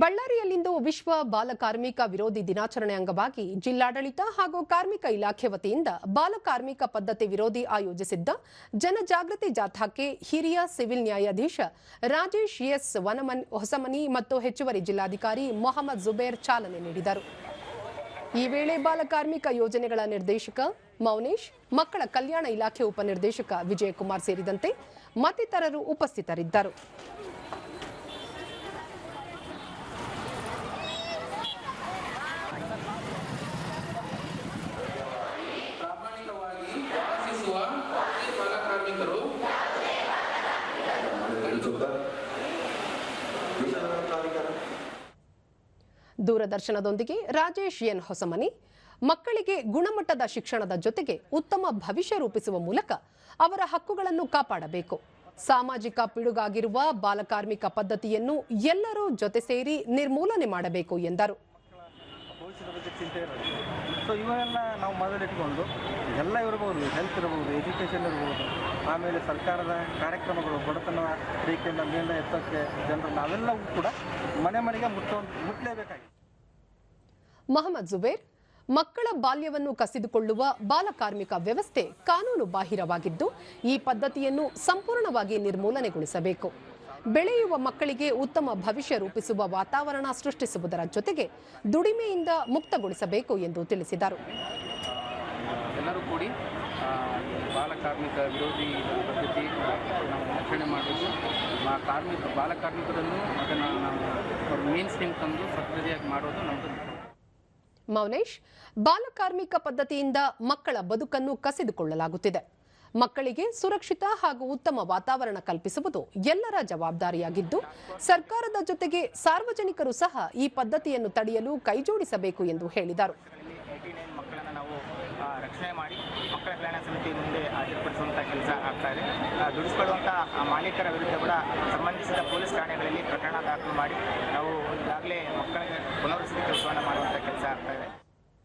ಬಳ್ಳಾರಿಯಲ್ಲಿಂದು ವಿಶ್ವ ಬಾಲಕಾರ್ಮಿಕ ವಿರೋಧಿ ದಿನಾಚರಣೆ ಅಂಗವಾಗಿ ಜಿಲ್ಲಾಡಳಿತ ಹಾಗೂ ಕಾರ್ಮಿಕ ಇಲಾಖೆ ವತಿಯಿಂದ ಬಾಲಕಾರ್ಮಿಕ ಪದ್ಧತಿ ವಿರೋಧಿ ಆಯೋಜಿಸಿದ್ದ ಜನಜಾಗೃತಿ ಜಾಥಾಕ್ಕೆ ಹಿರಿಯ ಸಿವಿಲ್ ನ್ಯಾಯಾಧೀಶ ರಾಜೇಶ್ ಎಸ್ ವನಮನ್ ಹೊಸಮನಿ ಮತ್ತು ಹೆಚ್ಚುವರಿ ಜಿಲ್ಲಾಧಿಕಾರಿ ಮೊಹಮ್ಮದ್ ಜುಬೇರ್ ಚಾಲನೆ ನೀಡಿದರು. ಈ ವೇಳೆ ಬಾಲಕಾರ್ಮಿಕ ಯೋಜನೆಗಳ ನಿರ್ದೇಶಕ ಮೌನೇಶ್, ಮಕ್ಕಳ ಕಲ್ಯಾಣ ಇಲಾಖೆ ಉಪನಿರ್ದೇಶಕ ವಿಜಯಕುಮಾರ್ ಸೇರಿದಂತೆ ಮತ್ತಿತರರು ಉಪಸ್ಥಿತರಿದ್ದರು. ದೂರದರ್ಶನದೊಂದಿಗೆ ರಾಜೇಶ್ ಎನ್ ಹೊಸಮನಿ, ಮಕ್ಕಳಿಗೆ ಗುಣಮಟ್ಟದ ಶಿಕ್ಷಣದ ಜೊತೆಗೆ ಉತ್ತಮ ಭವಿಷ್ಯ ರೂಪಿಸುವ ಮೂಲಕ ಅವರ ಹಕ್ಕುಗಳನ್ನು ಕಾಪಾಡಬೇಕು. ಸಾಮಾಜಿಕ ಪಿಡುಗಾಗಿರುವ ಬಾಲಕಾರ್ಮಿಕ ಪದ್ಧತಿಯನ್ನು ಎಲ್ಲರೂ ಜೊತೆ ಸೇರಿ ನಿರ್ಮೂಲನೆ ಮಾಡಬೇಕು ಎಂದರು. ಭವಿಷ್ಯದ ಬಗ್ಗೆ ಚಿಂತೆ ಇರೋದು ಸೊ ಇವರೆಲ್ಲ ನಾವು ಮೊದಲಿಟ್ಕೊಂಡು ಎಲ್ಲ ಇರಬಹುದು ಹೆಲ್ತ್ ಇರಬಹುದು ಎಜುಕೇಷನ್ ಇರ್ಬೋದು, ಆಮೇಲೆ ಸರ್ಕಾರದ ಕಾರ್ಯಕ್ರಮಗಳು, ಬಡತನ ರೀತಿಯಿಂದ ಮೇಲೆ ಎತ್ತಕ್ಕೆ ಜನರು ನಾವೆಲ್ಲವೂ ಕೂಡ ಮನೆ ಮನೆಗೆ ಮುಟ್ಟೋ ಮುಟ್ಟಲೇಬೇಕಾಗಿದೆ ಮೊಹಮ್ಮದ್ ಜುಬೇರ್, ಮಕ್ಕಳ ಬಾಲ್ಯವನ್ನು ಕಸಿದುಕೊಳ್ಳುವ ಬಾಲಕಾರ್ಮಿಕ ವ್ಯವಸ್ಥೆ ಕಾನೂನು ಬಾಹಿರವಾಗಿದ್ದು ಈ ಪದ್ಧತಿಯನ್ನು ಸಂಪೂರ್ಣವಾಗಿ ನಿರ್ಮೂಲನೆಗೊಳಿಸಬೇಕು. ಬೆಳೆಯುವ ಮಕ್ಕಳಿಗೆ ಉತ್ತಮ ಭವಿಷ್ಯ ರೂಪಿಸುವ ವಾತಾವರಣ ಸೃಷ್ಟಿಸುವುದರ ಜೊತೆಗೆ ದುಡಿಮೆಯಿಂದ ಮುಕ್ತಗೊಳಿಸಬೇಕು ಎಂದು ತಿಳಿಸಿದರು. ಎಲ್ಲರೂ ಕೂಡಿ ಬಾಲಕಾರ್ಮಿಕ ವಿರೋಧಿ ಪದ್ಧತಿ ನಾವು ರಕ್ಷಣೆ ಮಾಡಬೇಕು ಆ ಕಾರ್ಮಿಕ ಬಾಲಕಾರ್ಮಿಕರನ್ನು ಅದನ್ನು ನಾವು ಮೇನ್ ಸ್ಟ್ರೀಮ್ ತಂದು ಸಕ್ರಿಯಾಗಿ ಮಾಡೋದು ನಮ್ಮದು ಮೌನೇಶ್ ಬಾಲಕಾರ್ಮಿಕ ಪದ್ಧತಿಯಿಂದ ಮಕ್ಕಳ ಬದುಕನ್ನು ಕಸಿದುಕೊಳ್ಳಲಾಗುತ್ತಿದೆ. ಮಕ್ಕಳಿಗೆ ಸುರಕ್ಷಿತ ಹಾಗೂ ಉತ್ತಮ ವಾತಾವರಣ ಕಲ್ಪಿಸುವುದು ಎಲ್ಲರ ಜವಾಬ್ದಾರಿಯಾಗಿದ್ದು ಸರ್ಕಾರದ ಜೊತೆಗೆ ಸಾರ್ವಜನಿಕರು ಸಹ ಈ ಪದ್ಧತಿಯನ್ನು ತಡೆಯಲು ಕೈಜೋಡಿಸಬೇಕು ಎಂದು ಹೇಳಿದರು. ರಕ್ಷಣೆ ಮಾಡಿ ಮಕ್ಕಳ ಕಲ್ಯಾಣ ಸಮಿತಿ ಮುಂದೆ ಹಾಜರುಪಡಿಸುವಂಥ ಕೆಲಸ ಆಗ್ತಾ ಇದೆ. ಆ, ದುಡಿಸ್ಕೊಳ್ಳುವಂಥ ಮಾಲೀಕರ ವಿರುದ್ಧ ಕೂಡ ಸಂಬಂಧಿಸಿದ ಪೊಲೀಸ್ ಠಾಣೆಗಳಲ್ಲಿ ಪ್ರಕರಣ ದಾಖಲು ಮಾಡಿ